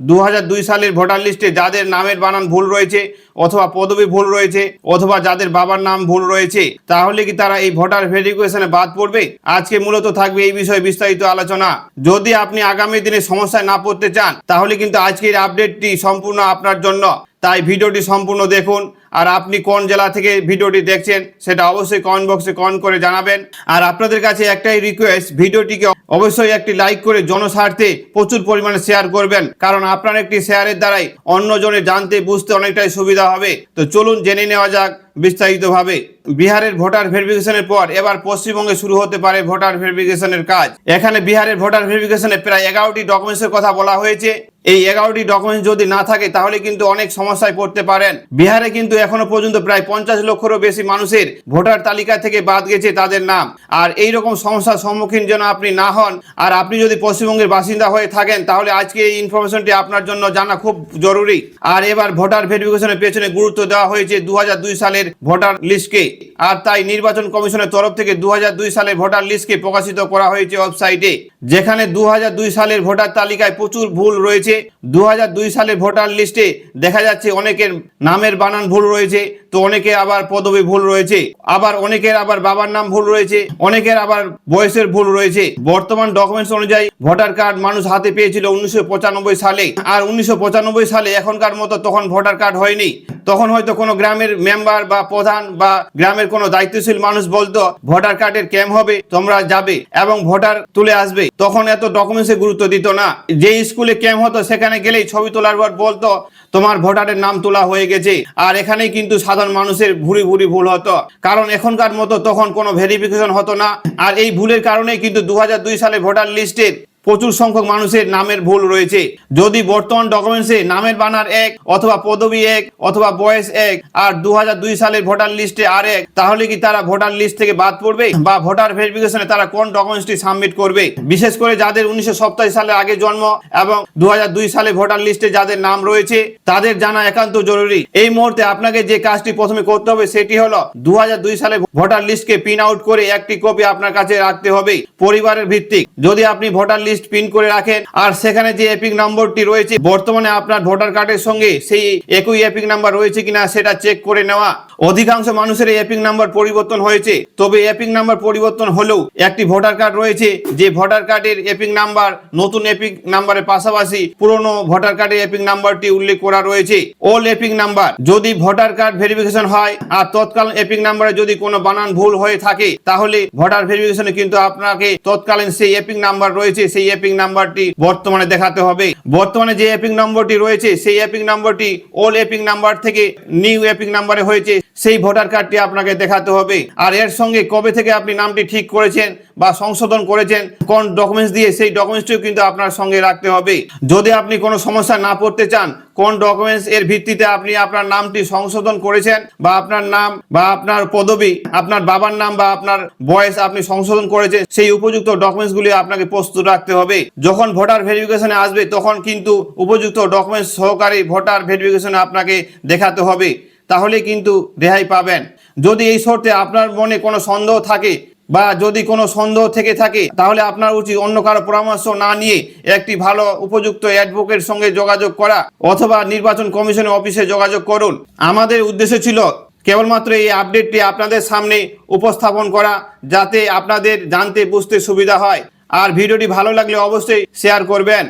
দু হাজার দুই সালের ভোটার লিস্টে যাদের নামের বানান ভুল রয়েছে অথবা পদবি ভুল রয়েছে, অথবা যাদের বাবার নাম ভুল রয়েছে, তাহলে কি তারা এই ভোটার ভেরিফিকেশনে বাদ পড়বে? আজকে মূলত থাকবে এই বিষয়ে বিস্তারিত আলোচনা। যদি আপনি আগামী দিনে সমস্যায় না পড়তে চান, তাহলে কিন্তু আজকের আপডেটটি সম্পূর্ণ আপনার জন্য। তাই ভিডিওটি সম্পূর্ণ দেখুন, আর আপনি কোন জেলা থেকে ভিডিওটি দেখছেন, সেটা অবশ্যই কমেন্ট বক্সে কমেন্ট করে জানাবেন। আর আপনাদের কাছে একটাই রিকোয়েস্ট ভিডিওটিকে অবশ্যই একটি লাইক করে জনস্বার্থে প্রচুর পরিমাণে শেয়ার করবেন। কারণ আপনার একটি শেয়ারের দ্বারাই অন্যজনে জানতে, বুঝতে অনেকটাই সুবিধা হবে। তো চলুন জেনে নেওয়া যাক বিস্তারিতভাবে, বিহারের ভোটার ভেরিফিকেশনের পর এবার পশ্চিমবঙ্গে শুরু হতে পারে ভোটার ভেরিফিকেশনের কাজ। এখানে বিহারের ভোটার ভেরিফিকেশনে প্রায় এগারোটি ডকুমেন্টসের কথা বলা হয়েছে। এই এগারোটি ডকুমেন্টস যদি না থাকে, তাহলে কিন্তু অনেক সমস্যায় পড়তে পারেন। বিহারে কিন্তু এখনও পর্যন্ত প্রায় পঞ্চাশ লক্ষেরও বেশি মানুষের ভোটার তালিকা থেকে বাদ গেছে তাদের নাম। আর এই রকম সমস্যার সম্মুখীন যেন আপনি না হন, আর আপনি যদি পশ্চিমবঙ্গের বাসিন্দা হয়ে থাকেন, তাহলে আজকে এই ইনফরমেশনটি আপনার জন্য জানা খুব জরুরি। আর এবার ভোটার ভেরিফিকেশনের পেছনে গুরুত্ব দেওয়া হয়েছে। দু হাজার দুই সালের ভোটার লিস্টকে। আর তাই নির্বাচন কমিশনের তরফ থেকে দু সালের ভোটার লিস্টকে প্রকাশিত করা হয়েছে ওয়েবসাইটে, যেখানে দুই হাজার দুই সালের ভোটার তালিকায় প্রচুর ভুল রয়েছে। দু সালের ভোটার লিস্টে দেখা যাচ্ছে অনেকের নামের বানান ভুল রয়েছে, তো অনেকে আবার পদবি ভুল রয়েছে। আবার অনেকের আবার বাবার নাম ভুল রয়েছে, অনেকের আবার বয়সের ভুল রয়েছে। বর্তমান ডকুমেন্টস অনুযায়ী ভোটার কার্ড মানুষ হাতে পেয়েছিল উনিশশো পঁচানব্বই সালে। আর উনিশশো পঁচানব্বই সালে এখনকার মতো তখন ভোটার কার্ড হয়নি। তখন হয়তো কোনো গ্রামের মেম্বার বা প্রধান বা গ্রামের কোনো দায়িত্বশীল মানুষ বলতো ভোটার কার্ডের ক্যাম্প হবে, তোমরা যাবে এবং ভোটার তুলে আসবে। তখন এত ডকুমেন্টসে গুরুত্ব দিত না। যে স্কুলে ক্যাম্প হতো, সেখানে গেলেই ছবি তোলার পর বলতো, তোমার ভোটারের নাম তোলা হয়ে গেছে। আর এখানেই কিন্তু সাধারণ মানুষের ভুরি ভুরি ভুল হতো। কারণ এখনকার মতো তখন কোনো ভেরিফিকেশন হতো না। আর এই ভুলের কারণে কিন্তু দু হাজার দুই সালে ভোটার লিস্টের প্রচুর সংখ্যক মানুষের নামের ভুল রয়েছে। যদি বর্তমান ডকুমেন্টসে নামের বানার এক অথবা পদবি এক অথবা বয়স এক আর দু হাজার দুই সালের ভোটার লিস্টে আর এক, তাহলে কি তারা ভোটার লিস্ট থেকে বাদ পড়বে? বা ভোটার ভেরিফিকেশনে তারা কোন ডকুমেন্টসটি সাবমিট করবে? বিশেষ করে যাদের উনিশশো সালে আগে জন্ম এবং দু হাজার দুই সালে ভোটার লিস্টে যাদের নাম রয়েছে, তাদের জানা একান্ত জরুরি। এই মুহূর্তে আপনাকে যে কাজটি প্রথমে করতে হবে সেটি হলো দু হাজার দুই সালে ভোটার লিস্টকে প্রিন্ট আউট করে একটি কপি আপনার কাছে রাখতে হবে, পরিবারের ভিত্তিক। যদি আপনি ভোটার লিস্ট প্রিন্ট করে রাখেন। আর সেখানে যে এপিক নম্বরটি রয়েছে, বর্তমানে আপনার ভোটার কার্ডের সঙ্গে সেই একই এপিক নাম্বার রয়েছে কিনা সেটা চেক করে নেওয়া। অধিকাংশ মানুষের এপিক নাম্বার পরিবর্তন হয়েছে। তবে এপিক নাম্বার পরিবর্তন হলেও একটি ভোটার কার্ড রয়েছে, যে ভোটার কার্ডের এপিক নাম্বার নতুন এপিক নাম্বারের পাশাপাশি পুরনো ভোটার কার্ডের এপিক নাম্বারটি উল্লেখ করা রয়েছে। ওল এপিক নাম্বার যদি ভোটার কার্ড ভেরিফিকেশন হয় আর তৎকালীন এপিক নাম্বারে যদি কোনো বানান ভুল হয়ে থাকে, তাহলে ভোটার ভেরিফিকেশনে কিন্তু আপনাকে তৎকালীন সেই এপিক নাম্বার রয়েছে, সেই এপিক নাম্বারটি বর্তমানে দেখাতে হবে। বর্তমানে যে এপিং নম্বরটি রয়েছে, সেই অ্যাপিং নম্বরটি ওল এপিং নাম্বার থেকে নিউ এপিং নাম্বারে হয়েছে, সেই ভোটার কার্ডটি আপনাকে দেখাতে হবে। আর এর সঙ্গে কবে থেকে আপনি নামটি ঠিক করেছেন বা সংশোধন করেছেন, কোন ডকুমেন্টস দিয়ে সেই ডকুমেন্টসটিও কিন্তু আপনার সঙ্গে রাখতে হবে। যদি আপনি কোনো সমস্যা না পড়তে চান কোন ডকুমেন্টস এর ভিত্তিতে আপনি আপনার নামটি সংশোধন করেছেন বা আপনার নাম বা আপনার পদবি, আপনার বাবার নাম বা আপনার বয়স আপনি সংশোধন করেছেন, সেই উপযুক্ত ডকুমেন্টসগুলি আপনাকে প্রস্তুত রাখতে হবে। যখন ভোটার ভেরিফিকেশনে আসবে, তখন কিন্তু উপযুক্ত ডকুমেন্টস সহকারে ভোটার ভেরিফিকেশনে আপনাকে দেখাতে হবে। তাহলে কিন্তু রেহাই পাবেন। যদি এই শর্তে আপনার মনে কোনো সন্দেহ থাকে বা যদি কোনো সন্দেহ থেকে থাকে, তাহলে আপনার উচিত অন্য কারও পরামর্শ না নিয়ে একটি ভালো উপযুক্ত অ্যাডভোকেট সঙ্গে যোগাযোগ করা অথবা নির্বাচন কমিশনের অফিসে যোগাযোগ করুন। আমাদের উদ্দেশ্য ছিল কেবলমাত্র এই আপডেটটি আপনাদের সামনে উপস্থাপন করা, যাতে আপনাদের জানতে বুঝতে সুবিধা হয়। আর ভিডিওটি ভালো লাগলে অবশ্যই শেয়ার করবেন।